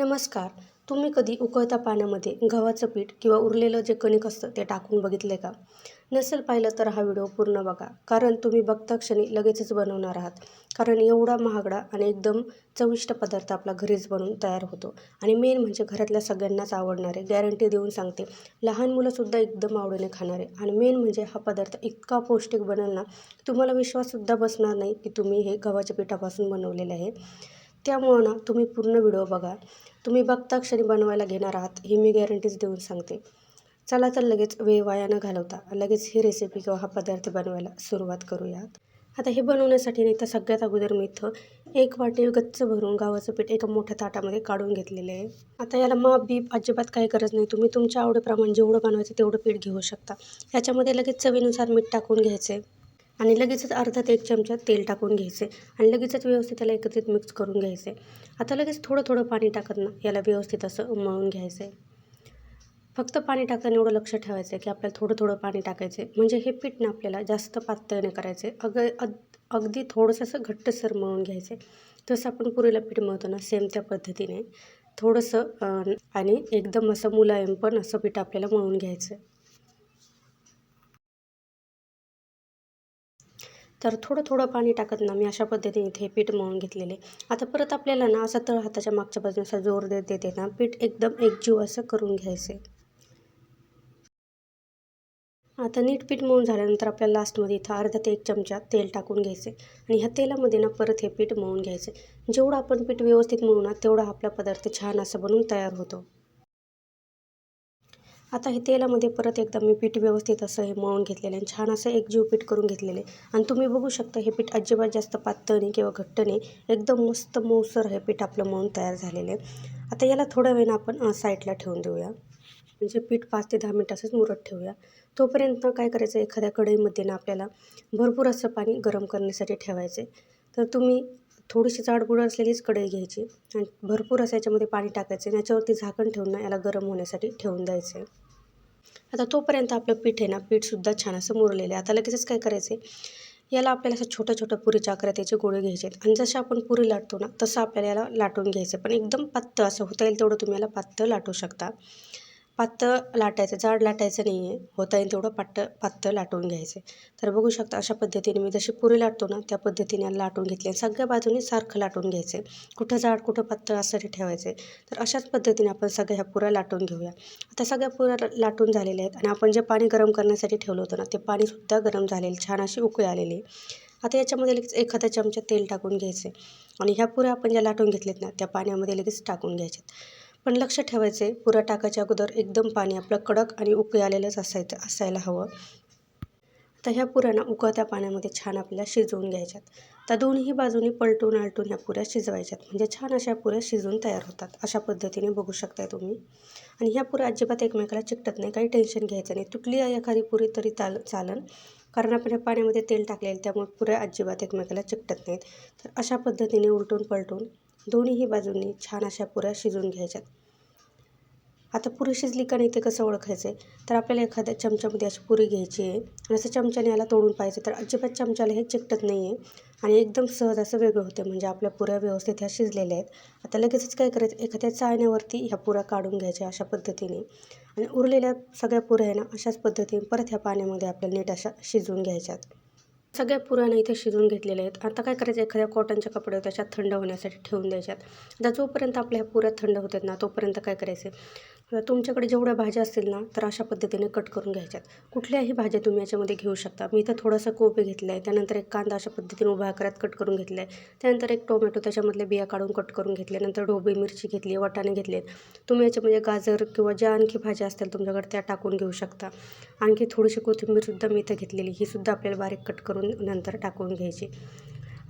नमस्कार. तुम्ही कधी उकळत्या पाण्यामध्ये गव्हाचं पीठ किंवा उरलेलं जे कणिक असतं ते टाकून बघितलं आहे का? नसेल पाहिलं तर हा व्हिडिओ पूर्ण बघा. कारण तुम्ही बघता क्षणी लगेचच बनवणार आहात. कारण एवढा महागडा आणि एकदम चविष्ट पदार्थ आपला घरीच बनवून तयार होतो. आणि मेन म्हणजे घरातल्या सगळ्यांनाच आवडणारे गॅरंटी देऊन सांगते लहान मुलंसुद्धा एकदम आवडीने खाणारे. आणि मेन म्हणजे हा पदार्थ इतका पौष्टिक बनेल ना तुम्हाला विश्वाससुद्धा बसणार नाही की तुम्ही हे गव्हाच्या पिठापासून बनवलेलं आहे. त्यामुळं ना तुम्ही पूर्ण व्हिडिओ बघा. तुम्ही बघता क्षणी बनवायला घेणार आहात ही मी गॅरंटीच देऊन सांगते. चला तर लगेच वेळ वाया न घालवता. लगेच ही रेसिपी किंवा हा पदार्थ बनवायला सुरुवात करूयात. आता हे बनवण्यासाठी नाही तर सगळ्यात अगोदर मी इथं एक वाटी गच्च भरून गव्हाचं पीठ एका मोठ्या ताटामध्ये काढून घेतलेलं आहे. आता याला माप बीप अजिबात काही गरज नाही. तुम्ही तुमच्या आवडीप्रमाणे जेवढं बनवायचं तेवढं पीठ घेऊ शकता. याच्यामध्ये लगेच चवीनुसार मीठ टाकून घ्यायचे आणि लगेचच अर्धा ते एक चमचा तेल टाकून घ्यायचे आणि लगेचच व्यवस्थित त्याला एकत्रित मिक्स करून घ्यायचे. आता लगेच थोडं थोडं पाणी टाकत ना याला व्यवस्थित असं मळून घ्यायचं. आहे फक्त पाणी टाकताना एवढं लक्ष ठेवायचं आहे की आपल्याला थोडं थोडं पाणी टाकायचं. आहे म्हणजे हे पीठ ना आपल्याला जास्त पातळ नाही करायचं. आहे अग अग अगदी थोडंसं असं घट्टसर मळून घ्यायचं. तसं आपण पुरीला पीठ मळतो ना सेम त्या पद्धतीने. थोडंसं आणि एकदम असं मुलायम पण असं पीठ आपल्याला मळून घ्यायचं. तर थोडं थोडं पाणी टाकत ना मी अशा पद्धतीने इथे पीठ मळून घेतलेले. आता परत आपल्याला ना असा तळ हाताच्या मागच्या बाजूने असा जोर देत देते ना पीठ एकदम एकजीव असं करून घ्यायचे आता नीट पीठ मळून झाल्यानंतर आपल्याला लास्टमध्ये इथं अर्धा ते एक चमचा तेल टाकून घ्यायचे आणि ह्या तेलामध्ये ना परत हे पीठ मळून घ्यायचे जेवढं आपण पीठ व्यवस्थित मळू ना तेवढा आपला पदार्थ छान असं बनवून तयार होतो. आता हे तेलामध्ये परत एकदा मी पीठ व्यवस्थित असं हे मळून घेतलेलं आहे छान असं एकजीव पीठ करून घेतलेलं आहे. आणि तुम्ही बघू शकता हे पीठ अजिबात जास्त पातळ नाही किंवा घट्ट नाही. एकदम मस्त मऊसर हे पीठ आपलं मळून तयार झालेलं आहे. आता याला थोड्या वेळानं आपण साईडला ठेवून देऊया. म्हणजे पीठ पाच ते दहा मिनट असंच मुरत ठेवूया. तोपर्यंत काय करायचं एखाद्या कढईमध्ये ना आपल्याला भरपूर असं पाणी गरम करण्यासाठी ठेवायचं आहे. तर तुम्ही थोडीशी जाडबुड असलेलीच कढई घ्यायची आणि भरपूर असं याच्यामध्ये पाणी टाकायचं आणि याच्यावरती झाकण ठेवून ना याला गरम होण्यासाठी ठेवून द्यायचं. आहे आता तोपर्यंत आपलं पीठ आहे ना पीठसुद्धा छान असं मुरलेलं आहे. आता लगेचच काय करायचं आहे याला आपल्याला असं छोट्या छोट्या पुरीच्या आकारात त्याचे गोळे घ्यायचे आहेत. आणि जसं आपण पुरी लाटतो ना तसं आपल्याला याला लाटून घ्यायचं पण एकदम पातळ असं होता येईल तेवढं तुम्ही याला पातळ लाटू शकता. पातळ लाटायचं जाड लाटायचं नाही आहे होता येईल तेवढं पाट पातळ लाटून घ्यायचं. तर बघू शकता अशा पद्धतीने मी जशी पुरी लाटतो ना त्या पद्धतीने लाटून घेतली सगळ्या बाजूने सारखं लाटून घ्यायचं. आहे कुठं जाड कुठं पातळ असं ठेवायचं. तर अशाच पद्धतीने आपण सगळ्या ह्या पुऱ्या लाटून घेऊया. आता सगळ्या पुऱ्या लाटून झालेल्या आहेत आणि आपण जे पाणी गरम करण्यासाठी ठेवलं होतं ना ते पाणीसुद्धा गरम झालेलं छान अशी उकळी आलेली आता याच्यामध्ये लगेच एखादा चमचा तेल टाकून घ्यायचे आणि ह्या पुऱ्या आपण ज्या लाटून घेतल्यात ना त्या पाण्यामध्ये लगेच टाकून घ्यायच्यात. पण लक्ष ठेवायचे. पुरा टाकायच्या अगोदर एकदम पाणी आपलं कडक आणि उकळी आलेलंच असायचं असायला हवं. तर ह्या पुऱ्यांना उकळत्या पाण्यामध्ये छान आपल्याला शिजवून घ्यायच्यात. तर दोन्ही बाजूनी पलटून आलटून ह्या पुऱ्या शिजवायच्यात. म्हणजे छान अशा पुऱ्या शिजून तयार होतात. अशा पद्धतीने बघू शकताय तुम्ही. आणि ह्या पुऱ्या अजिबात एकमेकाला चिकटत नाही. काही टेन्शन घ्यायचं नाही. तुटली एखादी पुरी तरी चाल चालन. कारण आपण ह्या पाण्यामध्ये तेल टाकलेलं त्यामुळे पुऱ्या अजिबात एकमेकाला चिकटत नाहीत. तर अशा पद्धतीने उलटून पलटून दोन्हीही बाजूंनी छान अशा पुऱ्या शिजून घ्यायच्यात. आता पुरी शिजली का नाही ते कसं ओळखायचं आहे तर आपल्याला एखाद्या चमच्यामध्ये अशी पुरी घ्यायची आहे आणि असं चमच्याने याला तोडून पाहिजे तर अजिबात चमच्याला हे चिकटत नाही आहे आणि एकदम सहज असं वेगळं होतं म्हणजे आपल्या पुऱ्या व्यवस्थित ह्या शिजलेल्या आहेत. आता लगेचच काय करायचं? एखाद्या चाळण्यावरती ह्या पुऱ्या काढून घ्यायच्या अशा पद्धतीने. आणि उरलेल्या सगळ्या पुऱ्या आहे ना अशाच पद्धतीने परत ह्या पाण्यामध्ये आपल्याला नीट अशा शिजवून घ्यायच्यात. सगळ्या पुराणं इथे शिजून घेतलेल्या आहेत. आता काय करायचं? एखाद्या कॉटनच्या कपडे त्याच्यात थंड होण्यासाठी ठेवून द्यायच्यात. आता जोपर्यंत आपल्या ह्या पुऱ्या थंड होतात ना तोपर्यंत काय करायचं? तुमच्याकडे जेवढ्या भाज्या असतील ना तर अशा पद्धतीने कट करून घ्यायच्यात. कुठल्याही भाज्या तुम्ही याच्यामध्ये घेऊ शकता. मी इथं थोडासा कोबी घेतला आहे त्यानंतर एक कांदा अशा पद्धतीने उभ्या आकारात कट करून घेतला आहे त्यानंतर एक टोमॅटो त्याच्यामधले बिया काढून कट करून घेतले. नंतर ढोबी मिरची घेतली वाटाणे घेतले. तुम्ही याच्यामध्ये गाजर किंवा ज्या आणखी भाज्या असतील तुमच्याकडे त्या टाकून घेऊ शकता. आणखी थोडीशी कोथिंबीरसुद्धा मी इथं घेतलेली. ही सुद्धा आपल्याला बारीक कट करून नंतर टाकून घ्यायची.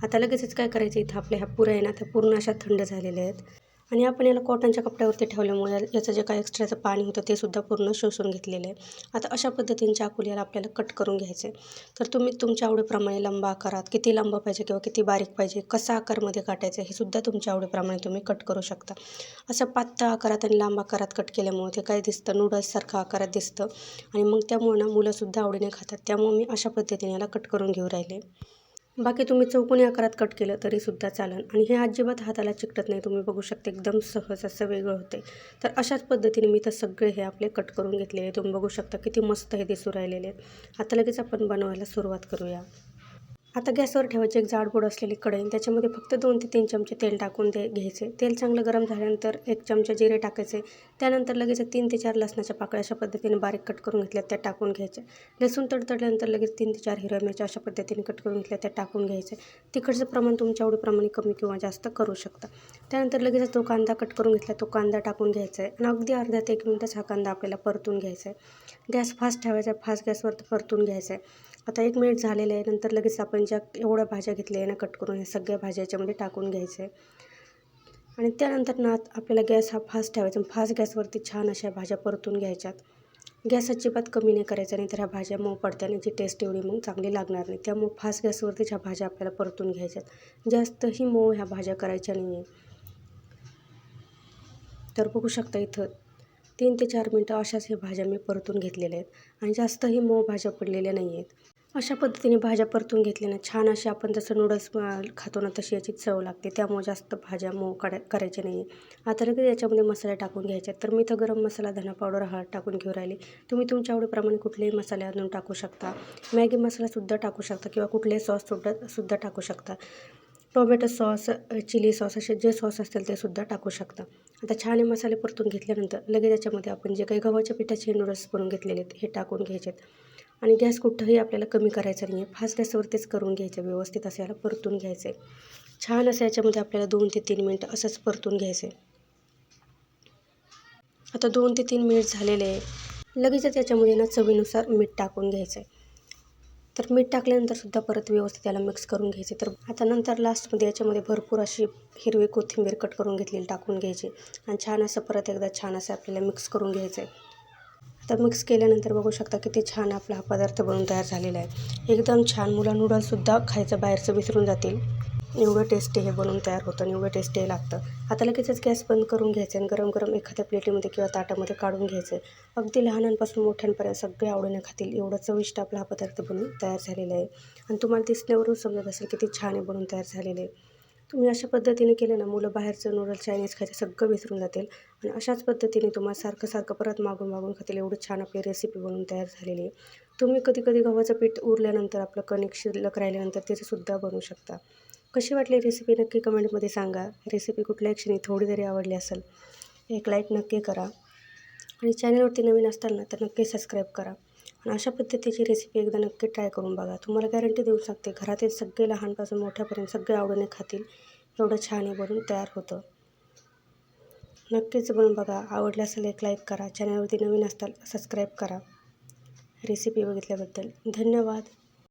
आता लगेचच काय करायचं? इथं आपल्या ह्या पुऱ्या आहे ना त्या पूर्ण अशा थंड झालेल्या आहेत. आणि आपण याला कॉटनच्या कपड्यावरती ठेवल्यामुळे याचं जे काय एक्स्ट्राचं पाणी होतं ते सुद्धा पूर्ण शोषून घेतलेलं आहे. आता अशा पद्धतीने चाकूल याला आपल्याला कट करून घ्यायचं आहे. तर तुम्ही तुमच्या आवडीप्रमाणे लंबा आकारात किती लांब पाहिजे किंवा किती बारीक पाहिजे कसा आकारमध्ये काटायचं हे सुद्धा तुमच्या आवडीप्रमाणे तुम्ही कट करू शकता. असं पातळ आकारात आणि लांब आकारात कट केल्यामुळे ते काय दिसतं? नूडल्ससारखं आकारात दिसतं. आणि मग त्यामुळे ना मुलंसुद्धा आवडीने खातात. त्यामुळे मी अशा पद्धतीने याला कट करून घेऊ राहिले. बाकी तुम्ही चौकोनी आकारात कट केलं तरीसुद्धा चालेल आणि हे अजिबात हाताला चिकटत नाही. तुम्ही बघू शकता एकदम सहज असं वेगळं होते तर अशाच पद्धतीने मी तर सगळे हे आपले कट करून घेतलेले तुम्ही बघू शकता किती मस्त हे दिसू राहिलेले आहेत. आता लगेच आपण बनवायला सुरुवात करूया. आता गॅसवर ठेवायची एक जाडबोड असलेली कढई त्याच्यामध्ये फक्त दोन ते तीन चमचे तेल टाकून दे घ्यायचे. तेल चांगलं गरम झाल्यानंतर एक चमचा जिरे टाकायचे. त्यानंतर लगेच तीन ते चार लसणाच्या पाकळ्या अशा पद्धतीने बारीक कट करून घेतल्या त्या टाकून घ्यायच्या लसूण तडतडल्यानंतर लगेच तीन ते चार हिरव्या मिरच्या अशा पद्धतीने कट करून घेतल्या त्या टाकून घ्यायचे. तिखटचं प्रमाण तुमच्या आवडीप्रमाणे कमी किंवा जास्त करू शकता. त्यानंतर लगेच तो कांदा कट करून घेतला. तो कांदा टाकून घ्यायचा आहे आणि अगदी अर्धा ते एक मिनटच हा कांदा आपल्याला परतून घ्यायचा आहे गॅस फास्ट ठेवायचा. आहे फास्ट गॅसवर परतून घ्यायचा आहे आता एक मिनिट झालेलं आहे. नंतर लगेच आपण ज्या एवढ्या भाज्या घेतल्या आहे ना कट करून ह्या सगळ्या भाज्या याच्यामध्ये टाकून घ्यायचं आहे आणि त्यानंतर ना आपल्याला गॅस हा फास्ट ठेवायचा फास्ट गॅसवरती छान अशा भाज्या परतून घ्यायच्यात. गॅस अजिबात कमी नाही करायचा नाही तर ह्या भाज्या मऊ पडत्या आणि जी टेस्ट एवढी मग चांगली लागणार नाही. त्यामुळे फास्ट गॅसवरतीच ह्या भाज्या आपल्याला परतून घ्यायच्यात. जास्तही मऊ ह्या भाज्या करायच्या नाही आहे तर बघू शकता इथं तीन ते चार मिनटं अशाच हे भाज्या मी परतून घेतलेल्या आहेत. आणि जास्तही मऊ भाज्या पडलेल्या नाही आहेत. अशा पद्धतीने भाज्या परतून घेतल्या ना छान अशी आपण जसं नूडल्स खातो ना तशी याची चव लागते. त्यामुळे जास्त भाज्या मऊ काढा करायच्या नाही. आता लगेच याच्यामध्ये मसाले टाकून घ्यायचे तर मी तर गरम मसाला धना पावडर हळद टाकून घेऊ राहिली. तुम्ही तुमच्या आवडीप्रमाणे कुठलेही मसाले अजून टाकू शकता. मॅगी मसालासुद्धा टाकू शकता किंवा कुठलेही सॉससुद्धा सुद्धा टाकू शकता. टोमॅटो सॉस चिली सॉस असे जे सॉस असतील ते सुद्धा टाकू शकता. आता छान हे मसाले परतून घेतल्यानंतर लगेच याच्यामध्ये आपण जे काही गव्हाच्या पिठाचे नूडल्स बनवून घेतलेले आहेत हे टाकून घ्यायचे आणि गॅस कुठंही आपल्याला कमी करायचा नाही आहे फास्ट गॅसवरतीच करून घ्यायचं व्यवस्थित असं याला परतून घ्यायचं. आहे छान असं याच्यामध्ये आपल्याला दोन ते तीन मिनटं असंच परतून घ्यायचं. आहे आता दोन ते तीन मिनिट झालेले आहे. लगेचच याच्यामध्ये ना चवीनुसार मीठ टाकून घ्यायचं आहे तर मीठ टाकल्यानंतर सुद्धा परत व्यवस्थित त्याला मिक्स करून घ्यायचे. तर आता नंतर लास्टमध्ये याच्यामध्ये भरपूर अशी हिरवी कोथिंबीर कट करून घेतलेली टाकून घ्यायची आणि छान असं परत एकदा छान असं आपल्याला मिक्स करून घ्यायचं आहे आता मिक्स केल्यानंतर बघू शकता किती छान आपला हा पदार्थ बनून तयार झालेला आहे. एकदम छान मुलं नूडल्ससुद्धा खायचं बाहेरचं विसरून जातील. एवढं टेस्टी हे बनवून तयार होतं आणि एवढं टेस्टी हे लागतं. आता लगेचच गॅस बंद करून घ्यायचं आणि गरम गरम एखाद्या प्लेटीमध्ये किंवा ताटामध्ये काढून घ्यायचं. अगदी लहानांपासून मोठ्यांपर्यंत सगळे आवडीने खातील. एवढं चविष्ट आपला हा पदार्थ बनवून तयार झालेला आहे. आणि तुम्हाला दिसण्यावरून समजत असेल किती छान हे बनवून तयार झालेले आहे. तुम्ही अशा पद्धतीने केलं ना मुलं बाहेरचं नूडल्स चायनीज खायचं सगळं विसरून जातील. आणि अशाच पद्धतीने तुम्हाला सारखं सारखं परत मागून मागून खातील. एवढं छान आपली रेसिपी बनवून तयार झालेली आहे. तुम्ही कधी कधी गव्हाचं पीठ उरल्यानंतर आपलं कणिक शिल्लक राहिल्यानंतर त्याचंसुद्धा बनवू शकता. कशी वाटली रेसिपी नक्की कमेंटमध्ये सांगा. रेसिपी कुठल्या क्षणी थोडी जरी आवडली असेल एक लाईक नक्की करा. आणि चॅनलवरती नवीन असताल ना तर नक्की सबस्क्राईब करा. आणि अशा पद्धतीची रेसिपी एकदा नक्की ट्राय करून बघा. तुम्हाला गॅरंटी देऊ सांगते घरातील सगळे लहानपासून मोठ्यापर्यंत सगळे आवडीने खातील. एवढं छान हे बनून तयार होतं. नक्कीच बनून बघा. आवडलं असेल एक लाईक करा. चॅनलवरती नवीन असताल सबस्क्राईब करा. रेसिपी बघितल्याबद्दल धन्यवाद.